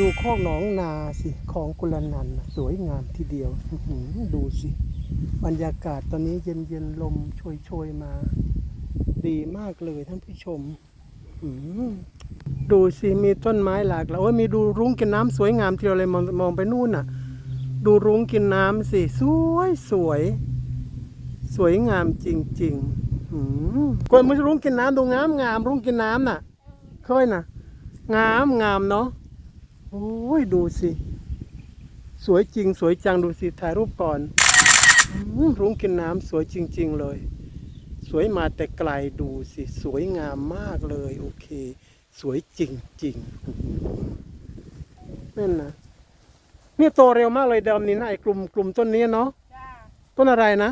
ดูโคกหนองนาสิของกุลนันนะสวยงามทีเดียวดูสิ บรรยากาศตอนนี้เย็นเย็นๆลมโชยโชยๆมา ดีมากเลยท่านผู้ชมดูสิมีต้นไม้หลากหลายโอ้ยมีดูรุ้งกินน้ำสวยงามทีเดียวเลยมองมองไปนู่นน่ะ ดูรุ้งกินน้ำสิสวยสวย สวยงามจริงๆคนมันรุ้งกินน้ำดูงามงามรุ้งกินน้ำน่ะ เคยน่ะ งามงามเนาะ โอ้ยดูสิ สวยจริง สวยจังดูสิถ่ายรูปก่อนอืมรุ้งกินน้ำสวยจริง ๆ เลย สวยมาแต่ไกลดูสิ สวยงามมากเลย โอเค สวยจริงๆอื้อหือนั่นนะนี่โตเร็วมากเลยเดิมนี่นะไอ้กลุ่มกลุ่มต้นนี้เนาะจ้าต้นอะไรนะ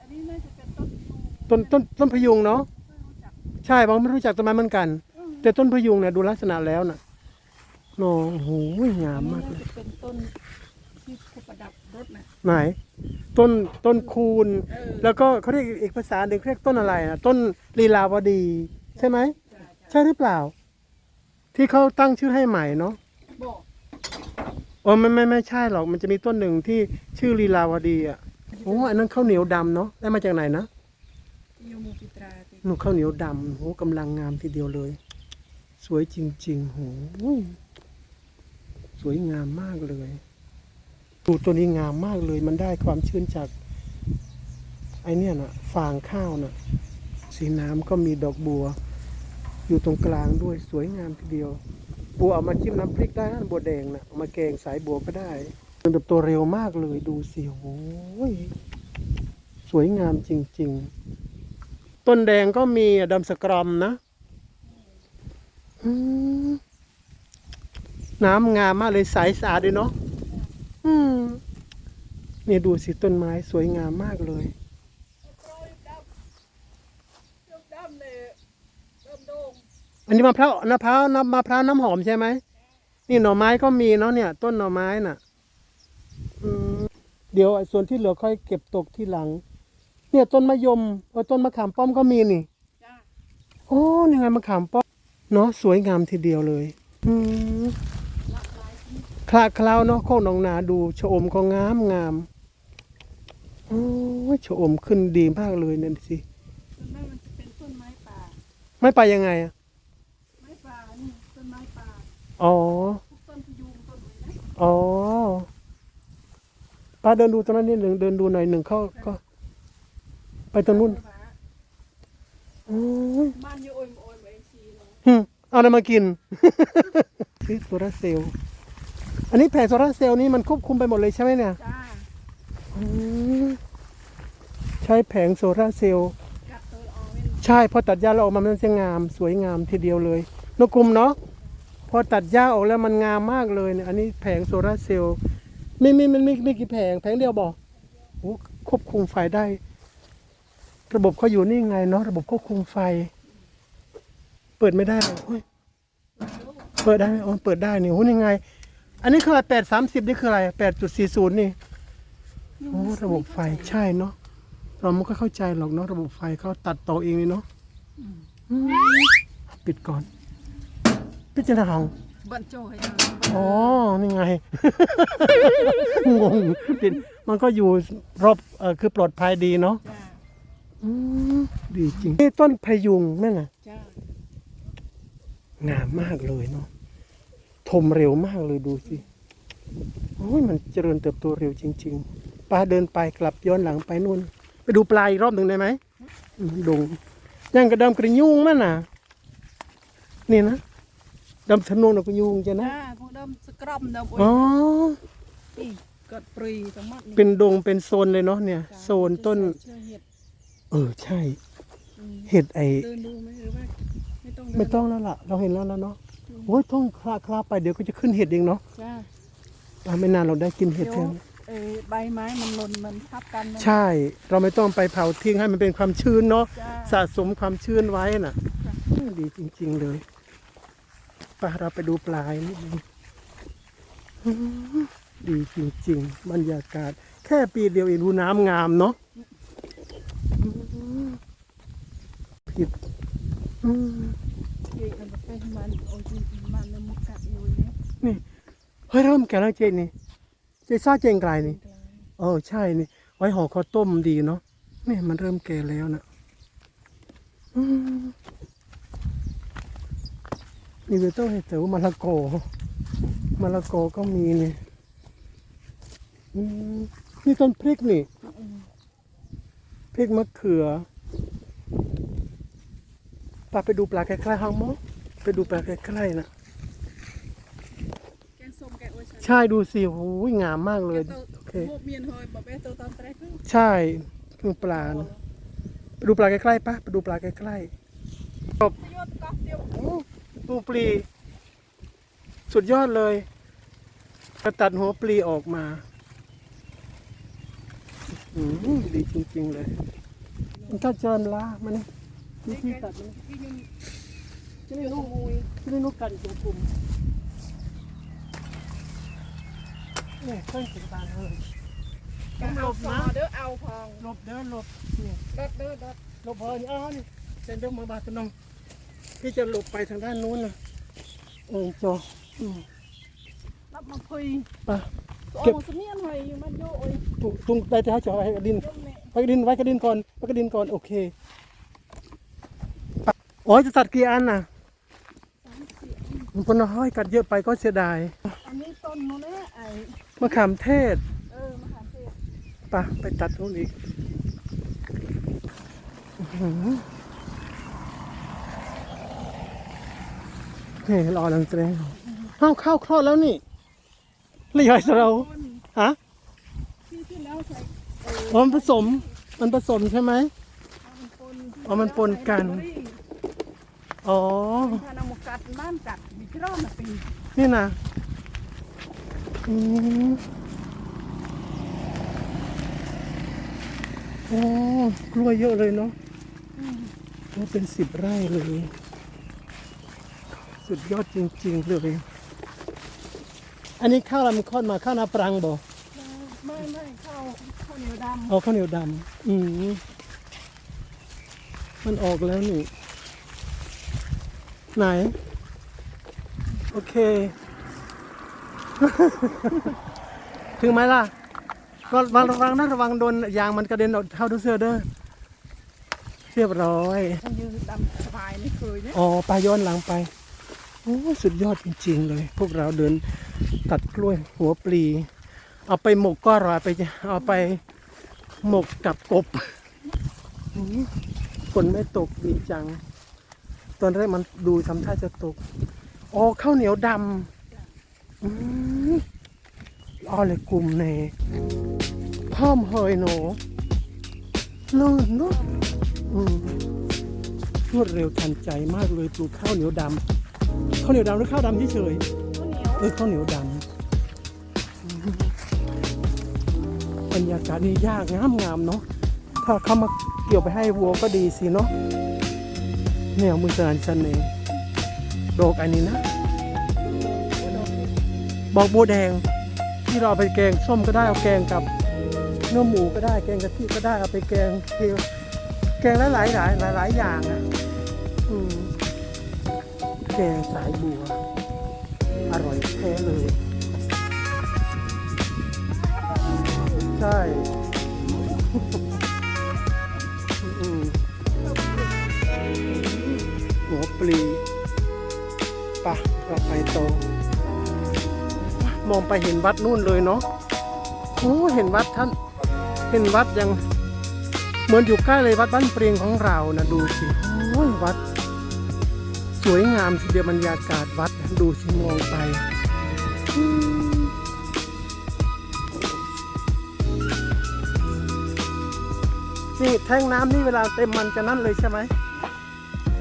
อันนี้น่าจะเป็นต้นยูต้นต้นต้นพยุงเนาะไม่รู้จักใช่บางไม่รู้จักต้นไม้เหมือนกันอืมแต่ต้นพยุงเนี่ยดูลักษณะแล้วน่ะ โอ้โหงาอัมนนี้มากน่าเลยจะเป็นต้นที่ประดับรถนะไหนต้นต้นคูณเออแล้วก็เขาเรียกอีกภาษาหนึ่งเขาเรียกต้นอะไรนะต้นลีลาวดี ใช่ไหมจ้าจ้าใช่หรือเปล่า ที่เขาตั้งชื่อให้ใหม่เนาะบอกอ๋อไม่ไม่ไม่ใช่หรอกมันจะมีต้นหนึ่งที่ชื่อลีลาวดีอะโอ้อันนั้นข้าวเหนียวดำเนาะได้มาจากไหนนะยูมูปิตราติหนูข้าวเหนียวดำโหกำลังงามทีเดียวเลย สวยจริง ๆโห สวยงามมากเลยดูตัวนี้งามมากเลย มันได้ความชื้นจากไอเนี่ยน่ะฟางข้าวน่ะสีน้ำก็มีดอกบัว อยู่ตรงกลางด้วยสวยงามทีเดียว บัวเอามาจิ้มน้ำพริกได้นะบัวแดงน่ะมาแกงสายบัวก็ได้มันเติบโตเร็วมากเลยดูสิโอ้ยสวยงามจริง ๆ ต้นแดงก็มีดำสกรอมนะ อืม น้ำงามมากเลยใสสะอาดด้วยเนาะอืมนี่ดูสิต้นไม้สวยงามมากเลยดำเลยดำโดงอันนี้มะพร้าวมะพร้าวน้ำมะพร้าวน้ำหอมใช่ไหมนี่หน่อไม้ก็มีเนาะเนี่ย ต้นหน่อไม้น่ะอืมเดี๋ยวไอ้ส่วนที่เหลือค่อยเก็บตกที่หลัง เนี่ยต้นมะยมเออต้นมะขามป้อมก็มีนี่จ้าโอ้นี่ไงมะขามป้อมเนาะสวยงามทีเดียวเลย อืม คลาคลาวเนาะโคกหนองนาดูชะอมก็งามงามโอ้ยชะอมขึ้นดีมากเลยเนี่ยสิต้นไม้มันจะเป็นต้นไม้ป่า ไม่ไปยังไงอะไม้ป่านี่ต้นไม้ป่าอ๋อ พวกต้นพยุงต้นอะไรนะอ๋อป้าเดินดูตรงนั้นนิดหนึ่งเดินดูหน่อยหนึ่งเข้าก็ ไปตรงนู้นโอ้ยบ้านอยูโอยมโอยมเองซีเนาะ หึเอาอะไรมากินซื้อโซลาร์เซลล์อั นนี้แผงโซลาร์เซลล์นี้มันควบคุมไปหมดเลยใช่ไหมเนี่ยจ้าอืมใช้แผงโซลาร์เซลล์กัดตัวออกเว้นใช่พอตัดหญ้าเราออกมามันจะงาม สวยงามทีเดียวเลยนกกลุ่มเนาะพอตัดหญ้าออกแล้วมันงามมากเลยเนี่ยอันนี้แผงโซลาร์เซลล์มีมีมันมีมีกี่แผงแผงเดียวบอกโอ้ควบคุมไฟได้ ระบบเขาอยู่นี่ไงเนาะระบบควบคุมไฟ เปิดไม่ได้เลยโอ้ยเปิดได้ไหมอ๋อเปิดได้นี่โอ้ยังไง อันนี้คืออะไรแปดสามสิบนี่คืออะไรแปดจุดสี่ศูนย์นี่โอ้ระบบไฟใช่เนาะเราไม่ค่อยเข้าใจหรอกเนาะระบบไฟเขาตัดต่อเองเลยเนาะอืมปิดก่อนปิดจะทางบันโจให้ทอ๋อ นี่ไง งงปิดมันก็อยู่รอบเออคือปลอดภัยดีเนาะำจ้าอืมดีจริง นี่ต้นพยุงนั่นน่ะจ้างามมากเลยเนาะ ทมเร็วมากเลยดูสิโอ้ยมันเจริญเติบโตเร็วจริง ๆป้าเดินไปกลับย้อนหลังไปนู่น ไปดูปลาอีกรอบหนึ่งได้ไหมอืมดงยังกระดำกระยุงมันน่ะ นี่นะดำสนุนกระยุงจะนะจ้าพวกดำสกรอมดำโอยอ๋อนี่กดปรีทั้งหมดนี่เป็นดงเป็นโซนเลยเนาะเนี่ยจ้าโซนต้นเชื่อเห็ดเออใช่อืมเห็ดไอเดินดูไหมหรือว่าไม่ต้องเดินไม่ต้องแล้วล่ะ เราเห็นแล้วแล้วเนาะ โอ้ยต้องคลาคลาไปเดี๋ยวก็จะขึ้นเห็ดเองเนาะจ้าอะไม่นานเราได้กินเห็ดเดี๋ยวแทนเอ่อใบไม้มันหล่นมันทับกันมันใช่ เราไม่ต้องไปเผาทิ้งให้มันเป็นความชื้นเนาะ จ้า สะสมความชื้นไว้น่ะจ้ะอืมดีจริง ๆ เลยไปเราไปดูปลายนิดนึงอืมดีจริง ๆ บรรยากาศ แค่ปีเดียวเองดูน้ำงามเนาะอืมผิดอืมเด็กมันไปมันโอ้ยมันน้ำมันกัด นี่ เฮ้ยเริ่มแก่แล้วเจนี่ เจซ่าเจงไกลนี่ เออใช่นี่ ไว้ห่อข้าวต้มดีเนาะนี่มันเริ่มแก่แล้วนะนี่เวต้าเห็ดเต๋อมะละกอมะละกอก็มีนี่นี่ต้นพริกนี่พริกมะเขือปลาไปดูปลาใกล้ๆห้องมั้งไปดูปลาใกล้ๆนะ แกงส้มแกงโอชัน ใช่ดูสิโอ้ยงามมากเลยตัวโอเคพวกเมียนเฮยบอกไปตัวตอนแรกคือใช่ดูปลานะไปดูปลาใกล้ๆปะไปดูปลาใกล้ๆจบยอดก๊อกเดียวโอ้ดูปลี สุดยอดเลยกระตัดหัวปลีออกมาอืมดีจริงๆเลยมันก็เจิมละมันนี่วิธีตัดมันพี่ยุ่งจะได้ลูกมุยจะได้ลูกกันกลุ่มๆ เนี่ยเครื่องเสียงตาเลยก็เอาซอเด้อเอาพองหลบเดินหลบนี่รถเด้อรถหลบพอนี่อ้าวนี่เซนเดอร์มาบาตนองพี่จะหลบไปทางด้านนู้นนะเออจออืมรับมาคุยไปเก็บของเสมียนเฮยอยู่มันโยอ้ยตุตุงได้จะให้จอให้กระดินไปกระดินไว้กระดินก่อนไว้กระดินก่อนโอเคโอ้ยจะตัดกี่อันน่ะมันคนห้อยกัดเยอะไปก็เสียดาย อันนี้ต้นนู้นแหละไอ้ มะขามเทศเออมะขามเทศไปะไปตัดตรงนี้อื้อหือนี่รอลังเตรงข้าวข้าวคลอดแล้วนี่เลยยอยสเราต้นฮะที่ที่แล้วใส่เอออ๋อมันผสม มันผสมใช่ไหมมันปนอ๋อมันปนกัน อ๋อถ้านำมากัดบ้านกัดมีกร้อนมาปีนี่นะอืม โอ้กล้วยเยอะเลยเนาะโอ้เป็นสิบไร่เลย สุดยอดจริงๆเลยอันนี้ข้าวลำค้อนมาข้าวนาปรังบ่ไม่ไม่เข้าข้าวเหนียวดำเอาข้าวเหนียวดำอืมมันออกแล้วนี่ ไหน โอเค ถึงไหมล่ะก็ระวังระวังนะระวังโดนยางมันกระเด็นออกเข้าดูเสื้อเด้อเรียบร้อยมันยืนดำสบายไม่เคยเนี่ยอ๋อไปย้อนหลังไปโอ้สุดยอดจริง ๆ เลย พวกเราเดินตัดกล้วยหัวปลี เอาไปหมกก็อร่อยไปจะเอาไปหมกกับกบอื้อฝนไม่ตกดีจัง ตอนแรกมันดูทำท่าจะตก อ๋อข้าวเหนียวดำ อืมอ้อเลยกลุ่มเนพร้อมเฮยหนูลื่นเนาะอืมรวดเร็วทันใจมากเลยปลูกข้าวเหนียวดำข้าวเหนียวดำหรือข้าวดำเฉยข้าวเหนียวๆเออข้าวเหนียวดำอืมบรรยากาศนี่ยากงามงามๆเนาะถ้าเขามาเกี่ยวไปให้วัวก็ดีสิเนาะแนวมือสนานชันเองดอกอันนี้นะ บอกบัวแดง ที่เราเอาไปแกงส้มก็ได้เอาแกงกับเนื้อหมูก็ได้แกงกะทิก็ได้เอาไปแกงเทียวแกงหลายหลายหลายหลายอย่างอะแกงสายบัว อร่อยแท้เลย ใช่อืมหัวปลีปะเราไปโตอ มองไปเห็นวัดนู่นเลยเนาะโอ้เห็นวัดท่านเห็นวัดยังเหมือนอยู่ใกล้เลยวัดบ้านเปรียงของเรานะดูสิโอ้ยวัด สวยงามทีเดียวบรรยากาศวัดดูสิมองไปนี่แท่งน้ำนี่เวลาเต็มมันจะนั่นเลยใช่ไหม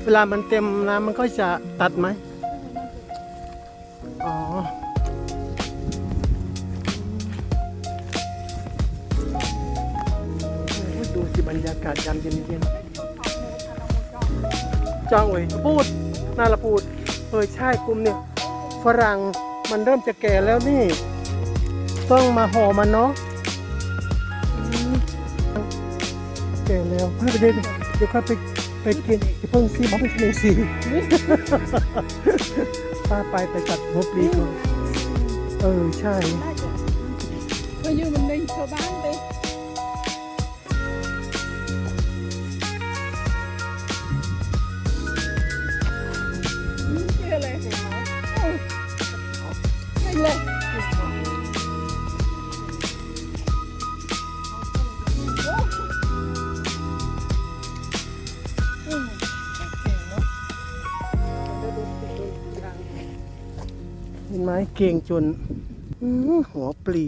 เวลามันเต็มน้ำมันก็จะตัดไหม อ๋อากาศยามเย็นๆจ้องเว้ยพูดนาละพูดเออใช่กลุ่มเนี่ยฝรั่งมันเริ่มจะแก่แล้วนี่ ต้องมาห่อมันเนาะแก่แล้วเฮ้ยเดี๋ยวเดี๋ยวเดี๋ยวค่อยไปไปกินอย่เพิ่งซีบอกไปกินสิป้าไปไปตัดหัวปลีก่อนเออใช่ได้จ้ะเพื่อยืมมันในชาวบ้านไป มเก่งจนอื้อหัวปลี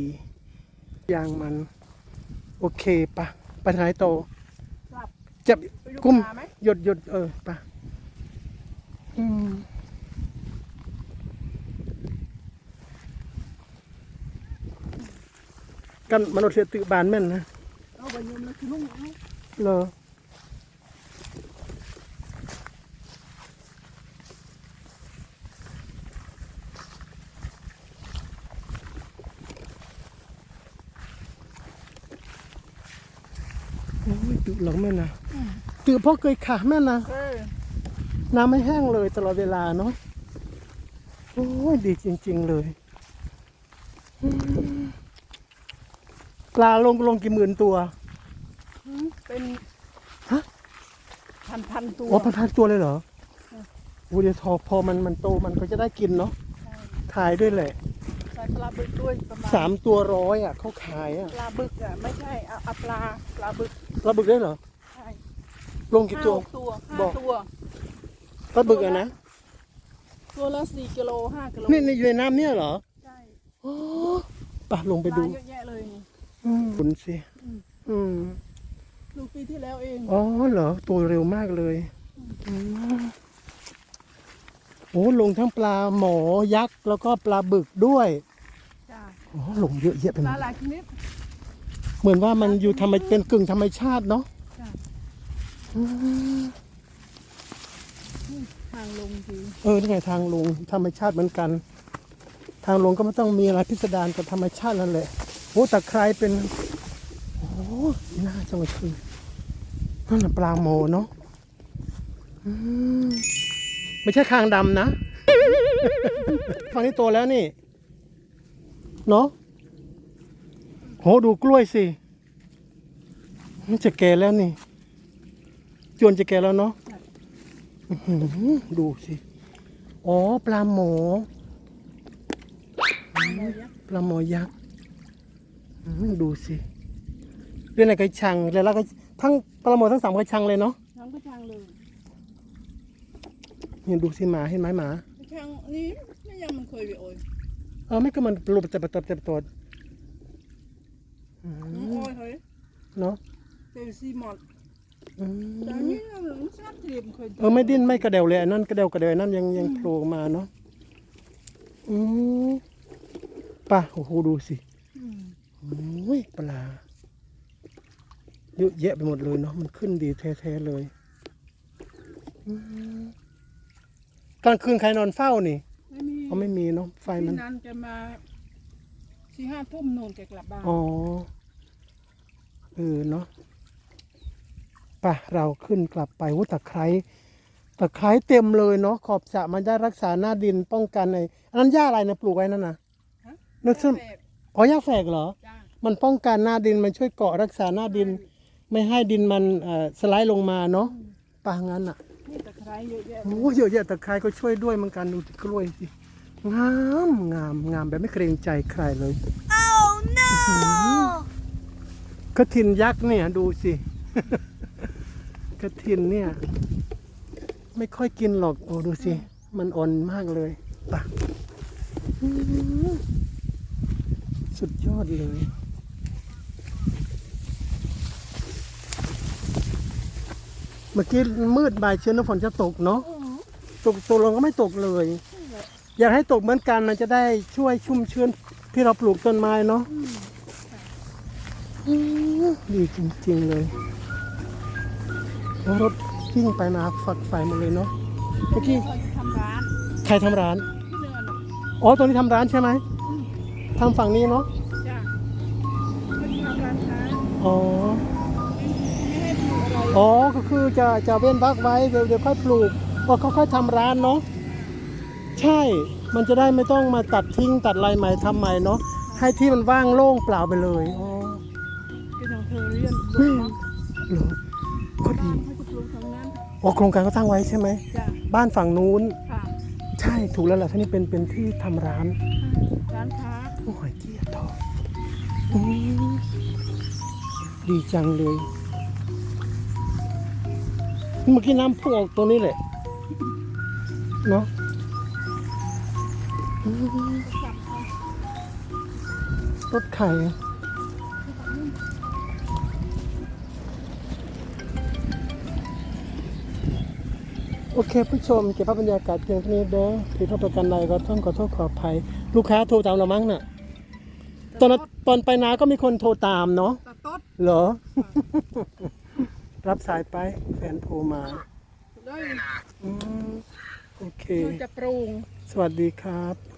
ยางมัน โอเคปะไปทางไหนโตกลับจะไปดูกุ้มปลาไหมหยดหยดเออปะอืมกันมนุษย์เสียตือบานแม่นนะ เอาไปยืมแล้วคือลุงเอาเหรอ ตือหลังแม่นนะตือพ่อเคยขาแม่นนะเออน้ำไม่แห้งเลยตลอดเวลาเนาะโอ้ยดีจริง ๆ เลยอืมปลาลงลงกี่หมื่นตัว เป็นฮะพันพันๆตัวอ๋อพันพันตัวเลยเหรอเออโอ้เดี๋ยวพอพอมันมันโตมันก็จะได้กินเนาะใช่ขายด้วยแหละใส่ปลาบึกด้วยประมาณสามตัวร้อยอะเขาขายอะปลาบึกอะไม่ใช่เอาเอาปลาปลาบึก ปลาบึกได้เหรอใช่ลงกี่ตัวห้าหกตัวห้าบอก ตัว ปลาบึกอะนะตัวละสี่กิโลห้ากิโลนี่นี่อยู่ในน้ำเนี่ยเหรอใช่อ๋อไปลงไปปดูลาเยอะแยะเลยนี่อืมคุณสิอืม อืมดูปีที่แล้วเอง อ๋อเหรอตัวเร็วมากเลยอืมโอ้ลงทั้งปลาหมอยักษ์แล้วก็ปลาบึกด้วยจ้าอ๋อลงเยอะแยะไปปหมลาดหลายชนิด เหมือนว่ามันอยู่ทำไมเป็นกึ่งธรรมชาติเนาะจ้าอืมนี่ทางลงทีเออนี่ไงทางลงธรรมชาติเหมือนกัน ทางลงก็ไม่ต้องมีอะไรพิสดารกับธรรมชาตินั่นแหละโอ้ตะไคร้เป็นโอ้น่าจังเลยคือนั่นน่ะปลาโมเนาะอืมไม่ใช่คางดำนะฝั่งนี้โตแล้วนี่ เนาะโหดูกล้วยสิมันจะแก่แล้วนี่ จวนจะแก่แล้วเนาะอื้อหือดูสิ อ๋อ ปลาหมอหมอยักษ์ปลาหมอยักษ์อืมดูสิเรื่องอะไรกระชังแล้วเราก็ทั้งปลาหมอทั้งสามกระชังเลยเนาะน้ำกระชังเลยเนี่ยดูสิหมาเห็นไหมหมากระชังนี่ไม่ยังมันเคยไปโอยเออไม่ก็มันปลุกแต่ประตบแต่ประตด อืน้องมโอยเฮ้ยเนาะเตลซีมอดอืมแต่อันนี่มันชาติเทียมเคยเออไม่ดิ้นไม่กระเดวเลยอันนั่นกระเดวกระเดวอันนั่นยังยังโผล่ออกมาเนาะอืมป่ะโอ้โหดูสิอืมโอ้ยปลาเยอะแยะไปหมดเลยเนาะมันขึ้นดีแท้ๆเลยอืมกลางคืนใครนอนเฝ้านี่ไม่มีเขาไม่มีเนาะไฟมันพี่นันแกมาสี่ห้าทุ่มโน่นแกกลับบ้านอ๋อ เออเนาะป่ะเราขึ้นกลับไปวุ้ตะไคร้ตะไคร้เต็มเลยเนาะขอบสระมันได้รักษาหน้าดินป้องกันในอันนั้นหญ้าอะไรนะปลูกไว้นั่นนะฮะนึกซึมแปลกอ๋อหญ้าแฝกเหรอจ้ามันป้องกันหน้าดินมันช่วยเกาะรักษาหน้าดิน ไม่ให้ดินมันเอ่อสไลด์ลงมาเนาะป่ะงั้นอะนี่ตะไคร้เยอะแยะโอ้เยอะแยะตะไคร้ก็ช่วยด้วยเหมือนกันดูที่กล้วยสิงามงามงามแบบไม่เกรงใจใครเลย oh no กระถินยักษ์เนี่ยดูสิกระถินเนี่ย ไม่ค่อยกินหรอกโอ้ดูสิ มันอ่อนมากเลยปะสุดยอดเลยเมื่อกี้มืดบ่ายเชียวนะฝนจะตกเนาะตกตกลงก็ไม่ตกเลย อยากให้ตกเหมือนกันมันจะได้ช่วยชุ่มชื้นที่เราปลูกต้นไม้เนาะ ดีจริงๆเลย รถวิ่งไปมาฝักไฟหมาเลยเนาะเมื่อกี้เขาจะทำร้านใครทำร้าน ที่เนินน่ะอ๋อตรงนี้ทำร้านใช่ไหมทำฝั่งนี้เนาะจ้าเขาจะทำร้านค้าอ๋อ ไม่ให้ปลูกอะไรอ๋อ ก็คือจะจะเว้นวักไว้เดี๋ยวเดี๋ยวค่อยปลูกพอเขาค่อยทำร้านเนาะ ใช่ มันจะได้ไม่ต้องมาตัดทิ้งตัดลายใหม่ทำใหม่เนาะ ให้ที่มันว่างโล่งเปล่าไปเลย อ๋อก็อย่าง เธอเรียนลูกเนาะเหรอก็ดีบ้านเขาจะปลูกทางนั้นอ๋อโครงการเขาตั้งไว้ใช่ไหม จ้ะบ้านฝั่งนู้น ค่ะใช่ถูกแล้วแหละท่านี่เป็นเป็นที่ทำร้าน ร้านค้าโอ้ยเกียทองอืมดีจังเลย เมื่อกี้น้ำพุ่งออกตรงนี้แหละ เนาะอืมจับเอารถไข่ โอเค ผู้ชมเก็บภาพบรรยากาศเพียงเท่านี้เด้อผิดพลาดประการใดก็ต้องขอโทษขออภัย ลูกค้าโทรตามเรามั้งน่ะ ตอนนั้นตอนไปนาก็มีคนโทรตามเนาะตะต๊ดเหรอ รับสายไปแฟนโทรมาเลยอืมโอเคเราจะปรุง สวัสดีครับ